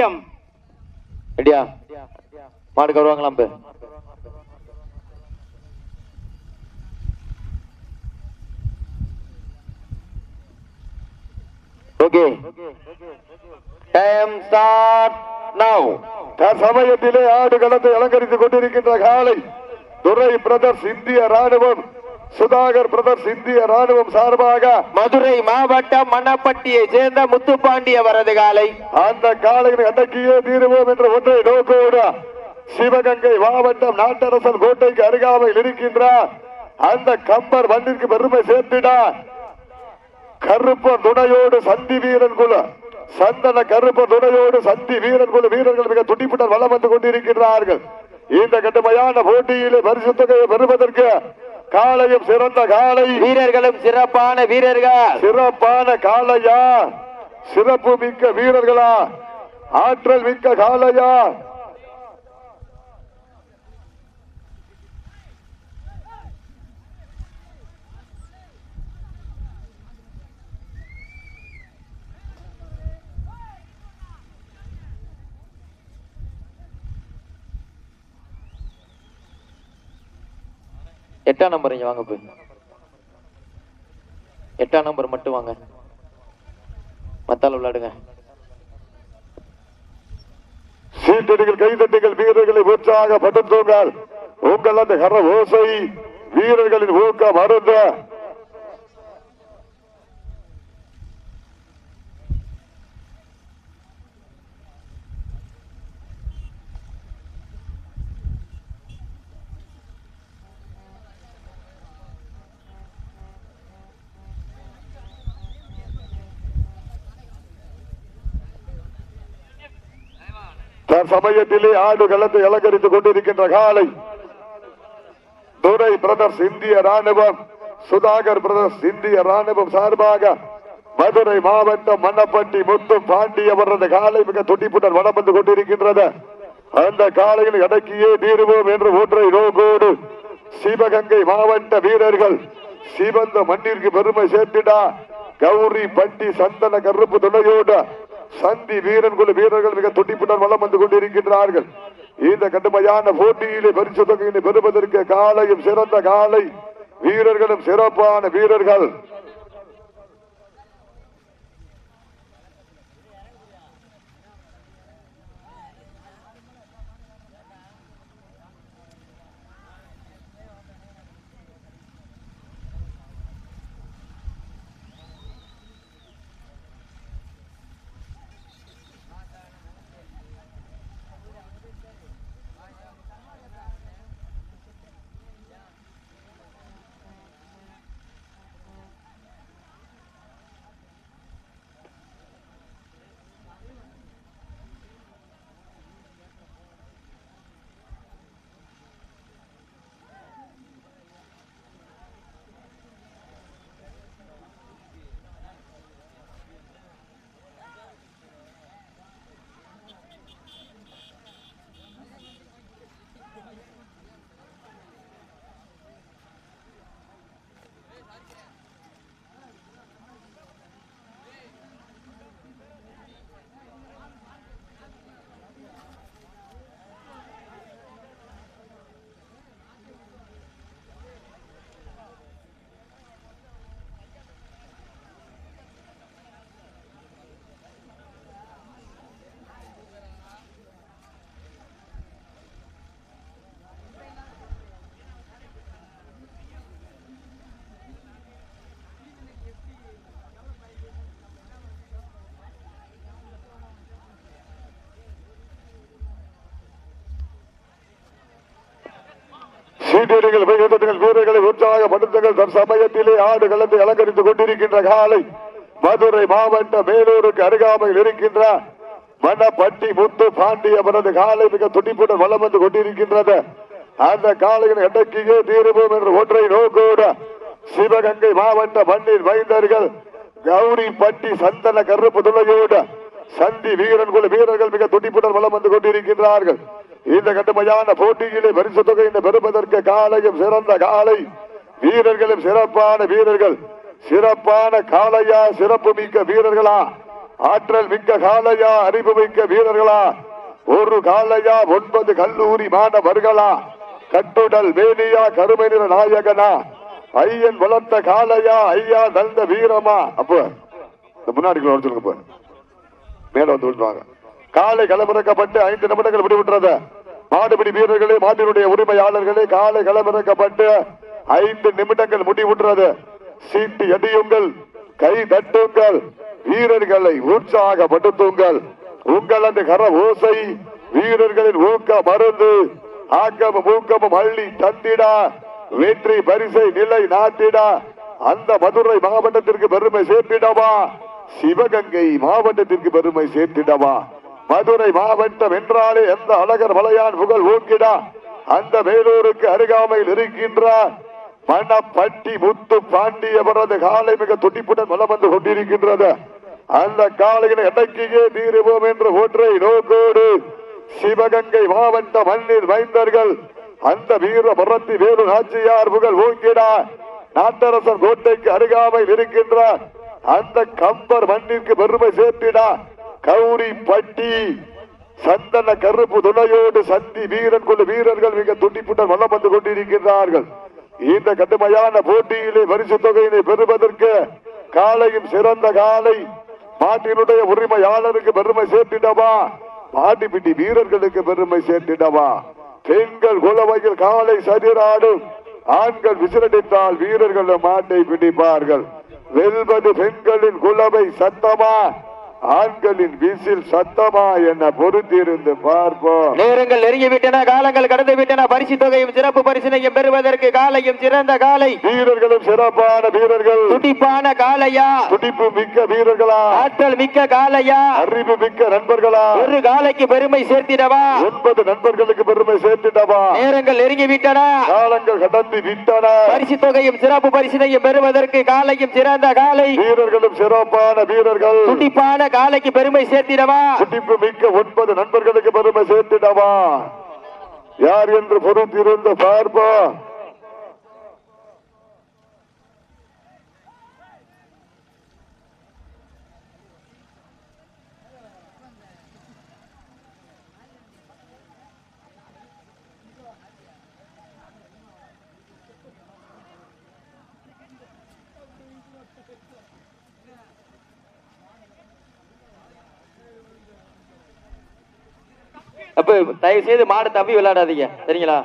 நியாயம் ரெடியா? மாடுக்கு வருவாங்களாம் இப்ப ஓகே. டைம் ஸ்டார்ட் நவ் தற்சமயத்திலே ஆடு களத்தை அலங்கரித்துக் கொண்டிருக்கின்ற காலை துரை பிரதர்ஸ் இந்திய ராணுவம் சுதாகர் பிரதர்ஸ் இந்திய ராணுவம் சார்பாக மதுரை மாவட்டம் மணப்பட்டியை சேர்ந்த முத்துப்பாண்டி அவரது காலை. அந்த காலையில் அடக்கியே தீருவோம் என்ற ஒன்றை நோக்கோடு சிவகங்கை மாவட்டம் நாட்டரசன் கோட்டைக்கு அருகாமையில் இருக்கின்றார் அந்த கம்பர் மண்ணிற்கு பெருமை சேர்த்திடார் கருப்ப துணையோடு சந்தி வீரன் குல சந்தன கருப்ப துணையோடு சந்தி வீரன் குல வீரர்கள் மிக துடிப்புடன் வளம் வந்து கொண்டிருக்கிறார்கள் இந்த கடுமையான போட்டியிலே பரிசு தொகையை பெறுவதற்கு காலையும் சிறந்த காலை. வீரர்களும் சிறப்பான வீரர்கள். சிறப்பான காளையா சிறப்பு மிக்க வீரர்களா? ஆற்றல் மிக்க காளையா எட்டாம் நம்பர் இங்க வாங்க போய். எட்டாம் நம்பர் மட்டும் வாங்க. மத்தால விளையாடுங்க. சீட்டடிகள் கைதட்டுகள் வீரர்களை உற்சாகப்படுத்துங்கள். உங்கள் அந்த கர ஓசை வீரர்களின் ஊக்கம் அருந்த தற்சமயத்திலே ஆடு களத்தை அலங்கரித்துக் கொண்டிருக்கின்ற காலை. துரை பிரதர்ஸ் இந்திய ராணுவம் சுதாகர் பிரதர்ஸ் இந்திய ராணுவம் சார்பாக மதுரை மாவட்டம் மன்னப்பட்டி முத்து பாண்டி அவரது காலை மிக துடிப்புடன் வடம் வந்து கொண்டிருக்கின்றது. அந்த காலையில் அடக்கியே தீருவோம் என்று ஒன்றை நோக்கோடு சிவகங்கை மாவட்ட வீரர்கள் சிவந்த மண்ணிற்கு பெருமை சேர்த்திடா. கௌரி பட்டி சந்தன கருப்பு துணையோடு சந்தி வீரன் குழு வீரர்கள் மிக துடிப்புடன் வளம் வந்து கொண்டிருக்கின்றார்கள். இந்த கடுமையான போட்டியிலே பரிசு தொகையினை பெறுவதற்கு காலையும் சிறந்த காலை வீரர்களும் சிறப்பான வீரர்கள். சீட்டியடிகள் வைகத்தட்டுகள் வீரர்களை உற்சாகப்படுத்துங்கள் தற்சமயத்திலே ஆடு கலந்து அலங்கரித்துக் கொண்டிருக்கின்ற காலை மதுரை மாவட்ட மேலூருக்கு அருகாமையில் இருக்கின்ற மணப்பட்டி முத்து பாண்டி அவரது காலை மிக துடிப்புடன் வளம் வந்து கொண்டிருக்கின்றது. அந்த காலையின் எடக்கியே தீருவோம் என்று ஒன்றை நோக்கோட சிவகங்கை மாவட்ட மண்ணின் மைந்தர்கள் கௌரி பட்டி சந்தன கருப்பு துளையோடு சந்தி வீரன் குழு வீரர்கள் மிக துடிப்புடன் வளம் வந்து கொண்டிருக்கின்றார்கள். இந்த கடுமையான போட்டியிலே பரிசு தொகையினை பெறுவதற்கு காலையும் சிறந்த காலை. வீரர்களும் சிறப்பான வீரர்கள். சிறப்பான காலையா சிறப்பு மிக்க வீரர்களா? ஆற்றல் மிக்க காலையா அறிவு மிக்க வீரர்களா? ஒரு காலையா ஒன்பது கல்லூரி மாணவர்களா? கட்டுடல் வேலியா கருமை நிற நாயகனா? ஐயன் வளர்த்த காலையா ஐயா நல்ல வீரமா? அப்போ முன்னாடி சொல்லுங்க மேல வந்து விட்டுவாங்க காலை களமிறக்கப்பட்டு ஐந்து நிமிடங்கள் விடுவிட்டுறது மாடுபிடி வீரர்களே மாட்டினுடைய உரிமையாளர்களே காலை களமிறக்கப்பட்டு ஐந்து நிமிடங்கள் முடிவுற்றது. சீட்டு எடியுங்கள் கை தட்டுங்கள் வீரர்களை உற்சாகப்படுத்துங்கள். உங்களது கர ஓசை வீரர்களின் ஊக்க மருந்து ஆக்கமும் ஊக்கமும் அள்ளி தந்திட. வெற்றி பரிசை நிலை நாட்டிட. அந்த மதுரை மாவட்டத்திற்கு பெருமை சேர்த்திடவா? சிவகங்கை மாவட்டத்திற்கு பெருமை சேர்த்திடவா? மதுரை மாவட்டம் என்றாலே எந்த அழகர் மலையான் புகழ் ஓங்கிடா அந்த வேலூருக்கு அருகாமையில் இருக்கின்றார். மணப்பட்டி முத்து பாண்டியவரது காலை மிக துடிப்புடன் வளம் வந்து கொண்டிருக்கின்றது. அந்த காலையினை எடைக்கையே தீருவோம் என்ற ஒற்றை நோக்கோடு சிவகங்கை மாவட்ட மண்ணில் மைந்தர்கள் அந்த வீர மரத்தி வேலு நாச்சியார் புகழ் ஓங்கிடா நாட்டரசன் கோட்டைக்கு அருகாமையில் இருக்கின்றார். அந்த கம்பர் மண்ணிற்கு பெருமை சேர்த்திடா. கௌரி பட்டி சந்தன கருப்பு துணையோடு சந்தி வீரன் கொண்டு வீரர்கள் மிக துண்டிப்புடன் வளம் வந்து கொண்டிருக்கின்றார்கள். இந்த கடுமையான போட்டியிலே பரிசு தொகையினை பெறுவதற்கு காலையும் சிறந்த காலை. பாட்டினுடைய உரிமையாளருக்கு பெருமை சேர்த்திடவா? மாட்டிப்பிட்டி வீரர்களுக்கு பெருமை சேர்த்திடவா? பெண்கள் குலவையில் காலை சதிராடும். ஆண்கள் விசிலடித்தால் வீரர்கள் மாட்டை பிடிப்பார்கள். வெல்வது பெண்களின் குலவை சத்தமா? ஆண்களின் விசில் சத்தமா என பொறுத்திருந்து பார்ப்போம். நேரங்கள் நெருங்கிவிட்டன காலங்கள் கடந்து விட்டன பரிசு தொகையும் சிறப்பு பரிசினையும் பெறுவதற்கு காலையும் சிறந்த காலை. வீரர்களும் சிறப்பான வீரர்கள். துடிப்பான காலையா? துடிப்பு மிக்க வீரர்களா? ஆற்றல் மிக்க காலையா? அறிவு மிக்க நண்பர்களா? ஒரு காலைக்கு பெருமை சேர்த்திடவா? ஒன்பது நண்பர்களுக்கு பெருமை சேர்த்திடவா? நேரங்கள் நெருங்கிவிட்டன. காலங்கள் கடந்து விட்டன. பரிசு தொகையும் சிறப்பு பரிசினையும் பெறுவதற்கு காலையும் சிறந்த காலை. வீரர்களும் சிறப்பான வீரர்கள். துடிப்பான காலைக்கு பெருமை சேர்த்திடவா? துடிப்பு மிக்க ஒன்பது நண்பர்களுக்கு பெருமை சேர்த்திடவா? யார் என்று பொறுத்திருந்து பார்ப்போம் தயவு செய்து மாடு தப்பி விளையாடாதீங்க. சரிங்களா?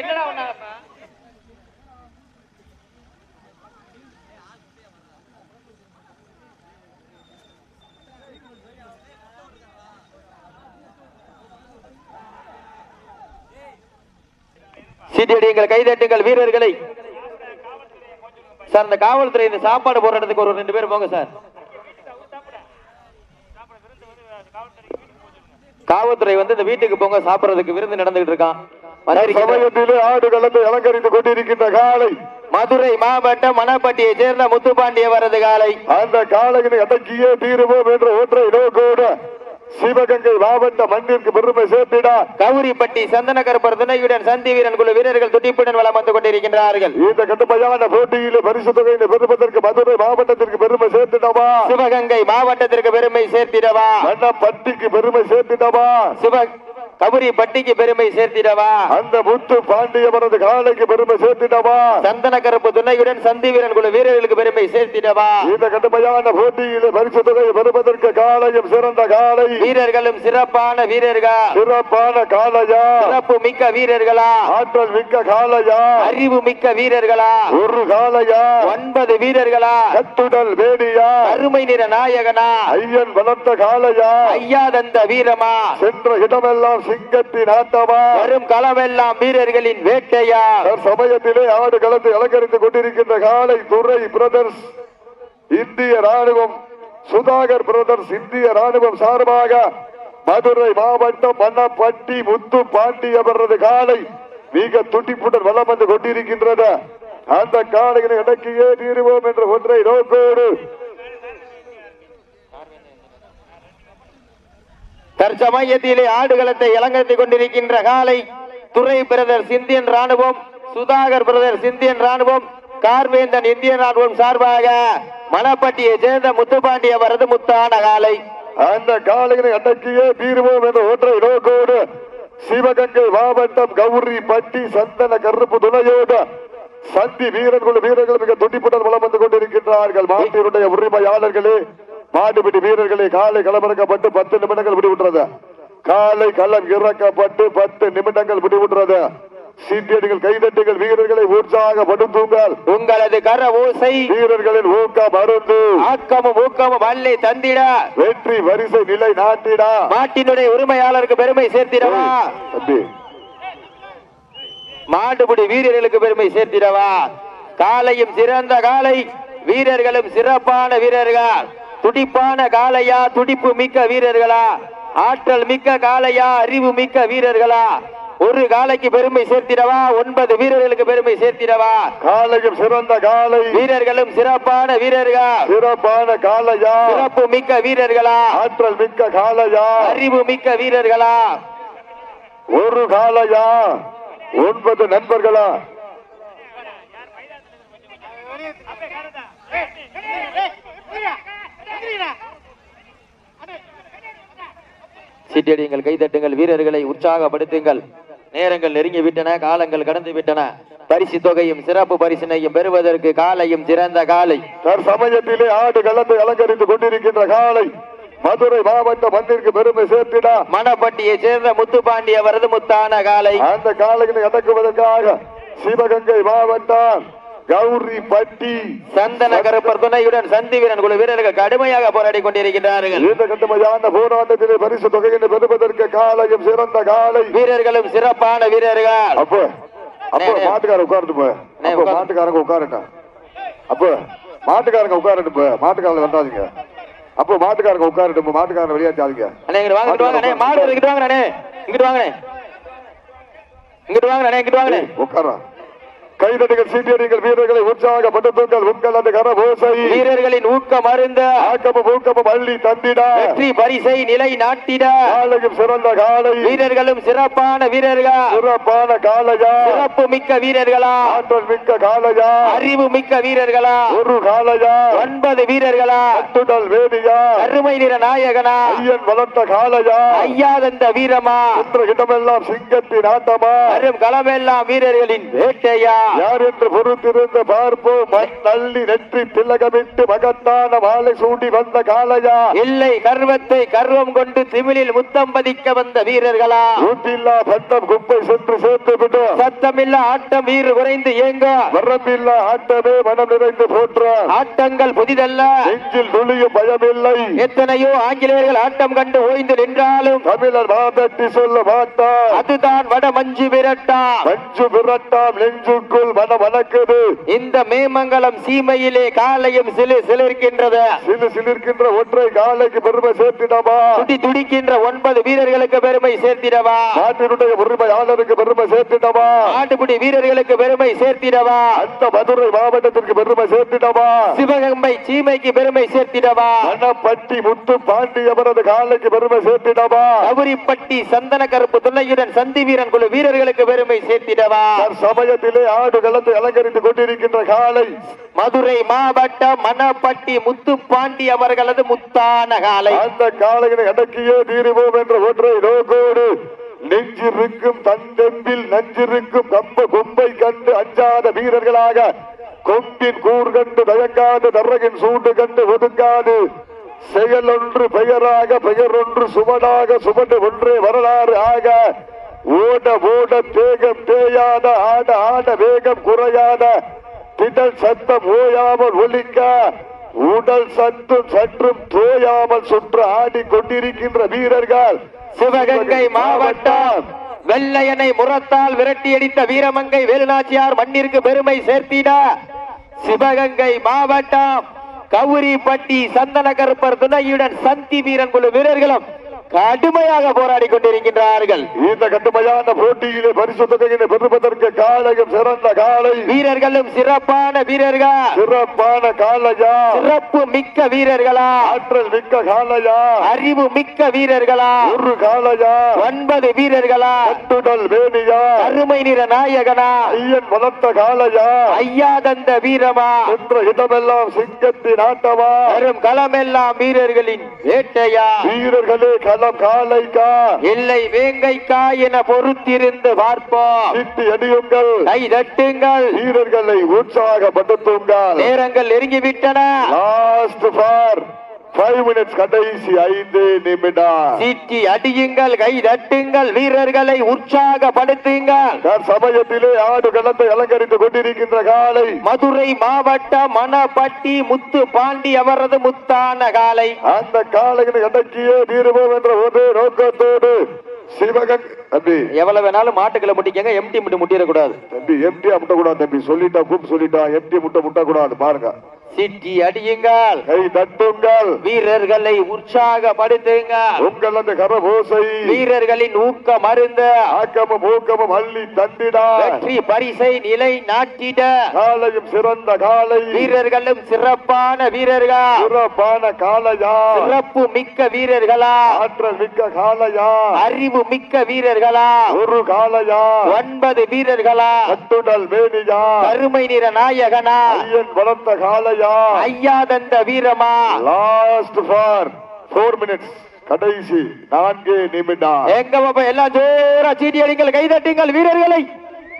என்னடா சீட்டியடியுங்கள் கைதட்டுங்கள் வீரர்களை. சார் இந்த காவல்துறை இந்த சாப்பாடு போடுற இடத்துக்கு ஒரு ரெண்டு பேர் போங்க சார். காவல்துறை வந்து இந்த வீட்டுக்கு போங்க சாப்பிடுறதுக்கு விருந்து நடந்துகிட்டு இருக்கான். சமயத்திலே ஆடு கலந்து அலங்கரித்துக் கொண்டிருக்கின்ற காலை மதுரை மாவட்டம் மணப்பட்டியை சேர்ந்த முத்துப்பாண்டிய வரது காலை அந்த காலையினை அடக்கியே தீருவோம் என்ற ஒற்றை நோக்கோடு சிவகங்கை மாவட்ட மண்ணிற்கு பெருமை சேர்த்திடா கௌரிப்பட்டி சந்தன கருப்பர் துணையுடன் சந்தி வீரன் குழு வீரர்கள் துடிப்புடன் வலம் வந்து கொண்டிருக்கின்றார்கள். இந்த கடுமையான போட்டியிலே பரிசு தொகையினை பெறுவதற்கு மதுரை மாவட்டத்திற்கு பெருமை சேர்த்திடவா? சிவகங்கை மாவட்டத்திற்கு பெருமை சேர்த்திடவா? மன்னப்பட்டிக்கு பெருமை சேர்த்திடவா? சிவ கபரி பட்டிக்கு பெருமை சேர்த்திடவா? அந்த முத்து பாண்டியவரது காலைக்கு பெருமை சேர்த்திடவா? சந்தன கருப்பு துணையுடன் சந்தி வீரன் குழு வீரர்களுக்கு பெருமை சேர்த்திடவா? இந்த கடுமையான போட்டியிலே பரிசு தொகையை பெறுவதற்கு காலையும் சிறந்த காலை வீரர்களும் சிறப்பான வீரர்கள்? சிறப்பான காலையா சிறப்பு மிக்க வீரர்களா? ஆற்றல் மிக்க காலையா அறிவு மிக்க வீரர்களா? ஒரு காலையா ஒன்பது வீரர்களா? கட்டுடல் வேடியா அருமை நிற நாயகனா? ஐயன் வளர்த்த காலையா ஐயா தந்த வீரமா? சென்ற இடமெல்லாம் சிங்கத்தின் ஆட்டமா? வரும் களமெல்லாம் வீரர்களின் வேட்டையா? சமயத்திலே ஆடு கலந்து அலங்கரித்துக் கொண்டிருக்கின்ற காலை துறை பிரதர்ஸ் இந்திய ராணுவம் சுதாகர் பிரதர்ஸ் இந்திய ராணுவம் சார்பாக மதுரை மாவட்டம் மன்னப்பட்டி முத்து பாண்டியவரது காலை மிக துடிப்புடன் வலம் வந்து கொண்டிருக்கின்றது அந்த காலையினை அடக்கியே தீருவோம் என்ற ஒன்றை நோக்கோடு தற்சமயத்திலே ஆடுகளத்தை இலங்கரித்துக் கொண்டிருக்கின்ற காலை துறை பிரதர் சிந்தியன் ராணுவம் சுதாகர் பிரதர் சிந்தியன் ராணுவம் கார்வேந்தன் இந்திய ராணுவம் சார்பாக மணப்பட்டியை சேர்ந்த முத்துப்பாண்டிய வரது முத்தான காலை. அந்த காலையினை அடக்கியே தீர்வோம் என்ற ஒற்றை நோக்கோடு சிவகங்கை மாவட்டம் கௌரி பட்டி சந்தன கருப்பு துணையோடு சந்தி வீரர்கள் வீரர்கள் மிக துடிப்புடன் வளம் வந்து கொண்டிருக்கின்றார்கள். மாட்டினுடைய உரிமையாளர்களே மாட்டுப்பிடி வீரர்களே காலை களமிறக்கப்பட்டு பத்து நிமிடங்கள் முடிவுற்றது காலை களம் இறக்கப்பட்டு பத்து நிமிடங்கள் முடிவுற்றது சீட்டியடிகள் கைதட்டுகள் வீரர்களை உற்சாகப்படுத்துங்கள். உங்களது கர ஓசை வீரர்களின் ஊக்க மருந்து ஆக்கமும் ஊக்கமும் அல்லை தந்திட. வெற்றி வரிசை நிலை நாட்டிடா. மாட்டினுடைய உரிமையாளருக்கு பெருமை சேர்த்திடவா? மாடுபிடி வீரர்களுக்கு பெருமை சேர்த்திடவா? காலையும் சிறந்த காலை வீரர்களும் சிறப்பான வீரர்கள். துடிப்பான காளையா துடிப்பு மிக்க வீரர்களா ஆற்றல் மிக்க காளையா அறிவு மிக்க வீரர்களா ஒரு காலைக்கு பெருமை சேர்த்திடவா ஒன்பது வீரர்களுக்கு பெருமை சேர்த்திடவா காலையும் சிறந்த காலை வீரர்களும் சிறப்பான வீரர்கள் சிறப்பான காலையா சிறப்பு மிக்க வீரர்களா ஆற்றல் மிக்க காலையா அறிவு மிக்க வீரர்களா ஒரு காலையா ஒன்பது நண்பர்களா சீட்டடியுங்கள் கைதட்டுங்கள் வீரர்களை உற்சாகப்படுத்துங்கள். நேரங்கள் நெருங்கி விட்டன காலங்கள் கடந்து விட்டன பரிசு தொகையும் சிறப்பு பரிசினையும் பெறுவதற்கு காலையும் சிறந்த காலை. தற்சமயத்திலே ஆடு கலந்து அலங்கரித்துக் கொண்டிருக்கின்ற காலை. மதுரை மாவட்ட மண்ணிற்கு பெருமை சேர்த்திடா. மணப்பட்டியை சேர்ந்த முத்துப்பாண்டிய வரது முத்தான காலை. அந்த காலைகளை அடக்குவதற்காக சிவகங்கை மாவட்டம் கௌரி பட்டி சந்தன கருப்பர் துணையுடன் சந்தி வீரன் குழு வீரர்கள் கடுமையாக போராடி கொண்டிருக்கின்றார்கள். இந்த கட்டுமையான போராட்டத்திலே பரிசு தொகையினை பெறுவதற்கு காலையும் சிறந்த காலை. வீரர்களும் சிறப்பான வீரர்கள். அப்போ அப்போ. மாட்டுக்காரன் உட்கார்ந்து போ. அப்போ. மாட்டுக்காரங்க உட்காருங்க அப்போ மாட்டுக்காரங்க உட்காரட்டும் போ. மாட்டுக்காரங்க வந்தாதீங்க. அப்போ மாட்டுக்காரங்க உட்காரட்டும் போ. மாட்டுக்காரங்க வெளியாச்சாதீங்க அண்ணே இங்கிட்டு வாங்க வாங்க மாடு இங்கிட்டு வாங்க அண்ணே. இங்கிட்டு வாங்க. இங்கிட்டு வாங்க அண்ணே. இங்கிட்டு வாங்க. உட்காரா? கைதடிகள் சீட்டியடிகள் வீரர்களை உற்சாகப்படுத்துங்கள். உங்கள் அந்த கரபோசை வீரர்களின் ஊக்கம் அருந்த ஆக்கமும் ஊக்கமும் அள்ளி தந்திட. வெற்றி பரிசை நிலை நாட்டிட. காலையும் சிறந்த காலை. வீரர்களும் சிறப்பான வீரர்கள். சிறப்பான காலையா. சிறப்பு மிக்க வீரர்களா. ஆற்றல் மிக்க காலையா. அறிவு மிக்க வீரர்களா. ஒரு காலையா. ஒன்பது வீரர்களா. கட்டுடல் வேதியா. அருமை நிற நாயகனா. ஐயன் வளர்த்த காலையா. ஐயாதந்த வீரமா. இடமெல்லாம் சிங்கத்தின் ஆட்டமா. அரும் களமெல்லாம் வீரர்களின் வேட்டையா. யார்? என்று பொறுத்திருந்து பார்ப்போம். மண் தள்ளி நெற்றி திலகமிட்டு மகத்தான மாலை சூடி வந்த காலையா இல்லை கர்வத்தை கர்வம் கொண்டு திமிழில் முத்தம் பதிக்க வந்த வீரர்களா? ஊட்டில்லா பண்டம் குப்பை சென்று சேர்த்து விடு சத்தமில்ல ஆட்டம் வீறு குறைந்து ஏங்க வரம்பில்லா ஆட்டமே மனம் நிறைந்து போற்ற. ஆட்டங்கள் புதிதல்ல. நெஞ்சில் துளியும் பயமில்லை. எத்தனையோ ஆங்கிலேயர்கள் ஆட்டம் கண்டு ஓய்ந்து நின்றாலும் தமிழர் மாதட்டி சொல்ல மாட்டார். அதுதான் வட மஞ்சு விரட்டா மஞ்சு விரட்டாம் மன வணக்குது. இந்த மேமங்கலம் சீமையிலே காலையும் சிலு சிலிர்க்கின்றது. சிலு சிலிர்க்கின்ற ஒற்றை காலைக்கு பெருமை சேர்த்திடமா துடி துடிக்கின்ற ஒன்பது வீரர்களுக்கு பெருமை சேர்த்திடவா? நாட்டினுடைய உரிமையாளருக்கு பெருமை சேர்த்திடமா ஆட்டுப்புடி வீரர்களுக்கு பெருமை சேர்த்திடவா? அந்த மதுரை மாவட்டத்திற்கு பெருமை சேர்த்திடமா சிவகங்கை சீமைக்கு பெருமை சேர்த்திடவா? மணப்பட்டி முத்து பாண்டி அவரது காலைக்கு பெருமை சேர்த்திடமா கவுரிப்பட்டி சந்தன கருப்பு துணையுடன் சந்தி வீரன் குழு வீரர்களுக்கு பெருமை சேர்த்திடவா? சமயத்திலே ஆடு கலந்து அலங்கரித்துக் கொண்டிருக்கின்ற காலை. மதுரை மாவட்டம் மணப்பட்டி முத்து பாண்டி அவர்களது முத்தான காலை. அந்த காலையினை அடக்கியே தீருவோம் என்ற ஒன்றை நோக்கோடு நெஞ்சிருக்கும் தந்தெம்பில் நஞ்சிருக்கும் கம்ப கொம்பை கண்டு அஞ்சாத வீரர்களாக கொம்பின் கூர் கண்டு தயங்காது தர்ரகின் சூண்டு கண்டு ஒதுங்காது. செயல் ஒன்று பெயராக பெயர் ஒன்று சுவடாக சுவடு ஒன்றே வரலாறு ஆக ஓட ஓட தேகம் தேயாத ஆட ஆட வேகம் குறையாத திடல் சத்தம் ஓயாமல் ஒலிக்க உடல் சற்றும் சற்றும் தோயாமல் சுற்று ஆடி கொண்டிருக்கின்ற வீரர்கள் சிவகங்கை மாவட்டம். வெள்ளையனை முரத்தால் விரட்டியடித்த வீரமங்கை வேலுநாச்சியார் மண்ணிற்கு பெருமை சேர்த்திட சிவகங்கை மாவட்டம். கவுரிப்பட்டி சந்தன கருப்பர் துணையுடன் சந்தி வீரன் குழு வீரர்களும் கடுமையாக போராடி கொண்டிருக்கின்றார்கள். இந்த கடுமையான போட்டியிலே பரிசு தொகையினை பெறுவதற்கு காலையும் சிறந்த காலை. வீரர்களும் சிறப்பான வீரர்கள். சிறப்பான காலையா? சிறப்பு மிக்க வீரர்களா? ஆற்றல் மிக்க காலையா? அறிவு மிக்க வீரர்களா? ஒரு காலையா? ஒன்பது வீரர்களா? கட்டுடல் வேணியா அருமை நிற நாயகனா? ஐயன் வளர்த்த காலையா? ஐயா தந்த வீரமா? என்ற இடமெல்லாம் சிங்கத்தின் ஆட்டமா? வரும் களமெல்லாம் வீரர்களின் வேட்டையா? வீரர்களே களம் காலைக்கா? இல்லை வேங்கைக்கா என பொறுத்திருந்து பார்ப்போம். சிட்டி அடியுங்கள் கை தட்டுங்கள். வீரர்களை உற்சாகப்படுத்துங்கள். நேரங்கள் நெருங்கிவிட்டன. லாஸ்ட் ஃபார் ஃபைவ் மினிட்ஸ் கடைசி ஐந்து நிமிடம். சீட்டி அடியுங்கள் கை தட்டுங்கள் வீரர்களை உற்சாகப்படுத்துங்கள். சமயத்திலே ஆடு களத்தை அலங்கரித்துக் கொண்டிருக்கின்ற காலை. மதுரை மாவட்டம் மணப்பட்டி முத்து பாண்டி அவரது முத்தான காலை. அந்த காலையினை அடக்கியே தீருவோம் என்ற ஒரே நோக்கத்தோடு சிவகங் தம்பி. எவ்வளவு வேணாலும் மாட்டுக்களை முட்டிக்கங்க எம்டி மட்டும் முட்டிடக்கூடாது. தம்பி எம்டி முட்டக்கூடாது தம்பி. சொல்லிட்டா கூப் சொல்லிட்டா எம்டி முட்டை முட்டக்கூடாது பாருங்க. சீட்டி அடியுங்கள். கை தட்டுங்கள். வீரர்களை உற்சாகப்படுத்துங்கள். உங்கள் அந்த கரபோசை. வீரர்களின் ஊக்க மருந்து ஆக்கமும் ஊக்கமும் அள்ளி தந்திடா. வெற்றி பரிசை நிலை நாட்டிட. காலையும் சிறந்த காலை. வீரர்களும் சிறப்பான வீரர்கள். சிறப்பான காலையா. சிறப்பு மிக்க வீரர்களா. ஆற்றல் மிக்க காலையா. அறிவு மிக்க வீரர்களா. ஒரு காலையா. ஒன்பது வீரர்களா. கட்டுடல் வேணியா கருமை நிற நாயகனா. ஐயன் வளர்த்த காலையா. ஐயா. தந்த வீரமா? லாஸ்ட் ஃபார் ஃபோர் மினிட்ஸ் கடைசி நான்கு நிமிடம். எங்க பாப்பா எல்லாம் ஜோரா சீட்டி அடிங்கள் கைதட்டுங்கள் வீரர்களை.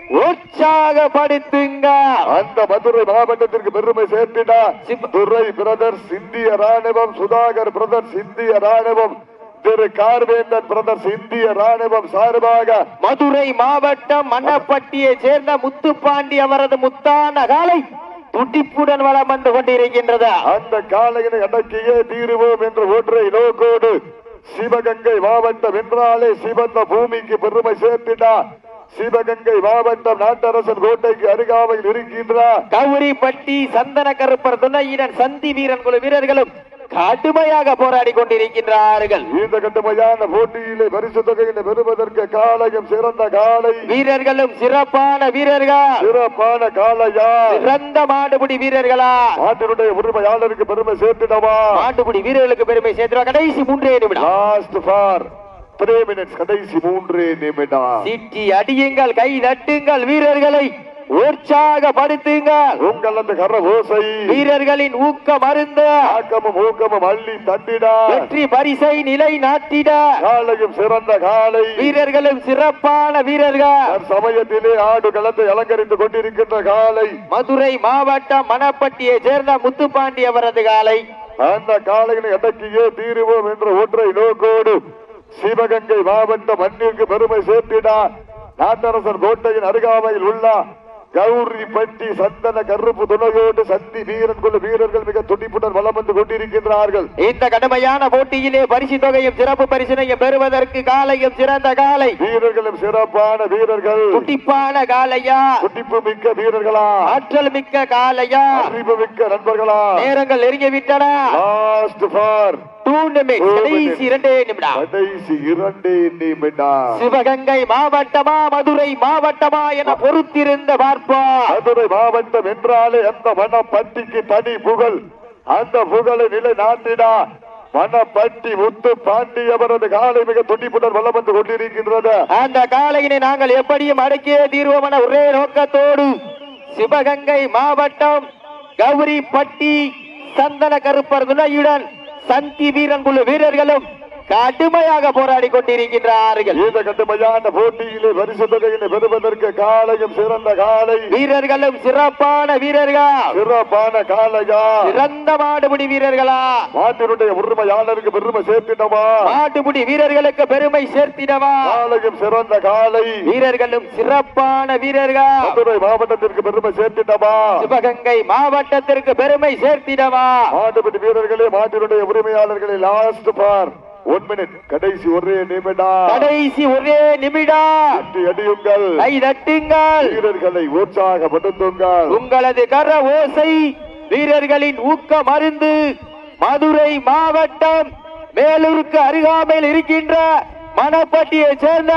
உற்சாகப்படுத்துங்க. அந்த மதுரை மாவட்டத்திற்கு பெருமை சேர்த்திடா. துரை பிரதர்ஸ் இந்திய ராணுவம் சுதாகர் பிரதர்ஸ் இந்திய ராணுவம் திரு கார்வேந்தன் பிரதர்ஸ் இந்திய ராணுவம் சார்பாக. மதுரை மாவட்டம் மன்னப்பட்டியை சேர்ந்த முத்துப்பாண்டி அவரது முத்தான காலை. துடிப்புடன் வளம் வந்து கொண்டிருக்கின்றது. அந்த காலையினை அடக்கியே தீருவோம் என்ற ஒற்றை நோக்கோடு சிவகங்கை மாவட்டம் என்றாலே சிவந்த பூமிக்கு பெருமை சேர்த்திடா சிவகங்கை மாவட்டம் நாட்டரசன் கோட்டைக்கு அருகாமையில் இருக்கின்றார் கௌரிப்பட்டி சந்தன கருப்பர் துணையினர் சந்தி வீரன் குழு வீரர்களும் கடுமையாக போராடி கொண்டிருக்கின்றார்கள். இந்த கட்டுமையான போட்டியிலே பரிசு தொகையினை பெறுவதற்கு சிறந்த காலை வீரர்களும் சிறப்பான வீரர்கள்? சிறப்பான காலையா சிறந்த மாடுபிடி வீரர்களா? நாட்டினுடைய உரிமையாளருக்கு பெருமை சேர்த்திடவா? மாட்டுப்பிடி வீரர்களுக்கு பெருமை சேர்த்து கடைசி மூன்றே நிமிடம். லாஸ்ட் ஃபார் த்ரீ மினிட்ஸ் கடைசி மூன்று நிமிடம். சீட்டி அடியுங்கள் கை தட்டுங்கள் வீரர்களை. உற்சாகப்படுத்துங்கள் உங்கள் அந்த கர ஓசை. வீரர்களின் ஊக்க மருந்து ஆக்கமும் ஊக்கமும் அள்ளி தந்திடா. வெற்றி பரிசை நிலை நாட்டிட. காலையும் சிறந்த காலை. வீரர்களும் சிறப்பான வீரர்கள். சமயத்திலே ஆடு களத்தை அலங்கரித்துக் கொண்டிருக்கின்ற காலை. மதுரை மாவட்டம் மணப்பட்டியை சேர்ந்த முத்துப்பாண்டி அவரது காலை. அந்த காலையினை அடக்கியே தீருவோம் என்ற ஒற்றை நோக்கோடு சிவகங்கை மாவட்ட மண்ணிற்கு பெருமை சேர்த்திடா. நாட்டரசர் கோட்டையின் அருகாமையில் உள்ள கௌரி பட்டி சந்தன கருப்பு துணையோடு சந்தி வீரன் கொள்ள வீரர்கள் மிக துடிப்புடன் வலம் வந்து கொண்டிருக்கின்றார்கள். இந்த கடுமையான போட்டியிலே பரிசு தொகையும் சிறப்பு பரிசினையும் பெறுவதற்கு காலையும் சிறந்த காலை. வீரர்களும் சிறப்பான வீரர்கள். துடிப்பான காலையா? துடிப்பு மிக்க வீரர்களா? ஆற்றல் மிக்க காலையா? அறிவு மிக்க நண்பர்களா? நேரங்கள் நெருங்கி விட்டன. லாஸ்ட் ஃபார் சிவகங்கை மாவட்டமா மதுரை மாவட்டமா என பொறுத்திருந்த பார்ப்போம் மதுரை மாவட்டம் என்றாலே அந்த வனப்பட்டிக்கு தனி புகழ். அந்த புகழை நிலை நாட்டினா வனப்பட்டி முத்து பாண்டி அவரது காலை மிக துடிப்புடன் வலம் வந்து கொண்டிருக்கின்றது. அந்த காலையினை நாங்கள் எப்படியும் அடக்கியே தீர்வோம் ஒரே நோக்கத்தோடு சிவகங்கை மாவட்டம் கௌரிப்பட்டி சந்தன கருப்பர் துணையுடன் சந்தி வீரன் குழு வீரர்களும் கடுமையாக போராடி கொண்டிருக்கின்றார்கள். இந்த கட்டுமையான போட்டியிலே பரிசு தொகையினை பெறுவதற்கு காலையும் சிறந்த காலை. வீரர்களும் சிறப்பான வீரர்கள்? சிறப்பான காலையா? சிறந்த மாடுபிடி வீரர்களா? நாட்டினுடைய உரிமையாளருக்கு பெருமை சேர்த்திடவா? மாட்டுப்பிடி வீரர்களுக்கு பெருமை சேர்த்திடவா? காலையும் சிறந்த காலை. வீரர்களும் சிறப்பான வீரர்கள்? மதுரை மாவட்டத்திற்கு பெருமை சேர்த்திடவா? சிவகங்கை மாவட்டத்திற்கு பெருமை சேர்த்திடவா? மாட்டுப்பட்டி வீரர்களே மாட்டினுடைய உரிமையாளர்களே லாஸ்ட் பார். ஒன் மினிட் கடைசி ஒரே நிமிடம். கடைசி ஒரே நிமிடம். அடியுங்கள். கை தட்டுங்கள். வீரர்களை உற்சாகப்படுத்துங்கள். உங்களது கர ஓசை வீரர்களின் ஊக்க மருந்து மதுரை மாவட்டம் மேலூருக்கு அருகாமையில் இருக்கின்ற மணப்பட்டியை சேர்ந்த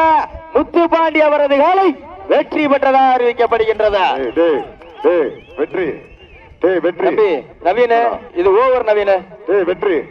முத்துப்பாண்டி அவரது காலை வெற்றி பெற்றதாக அறிவிக்கப்படுகின்றது. வெற்றி. டேய் வெற்றி. நவீன இது ஓவர் நவீன. வெற்றி.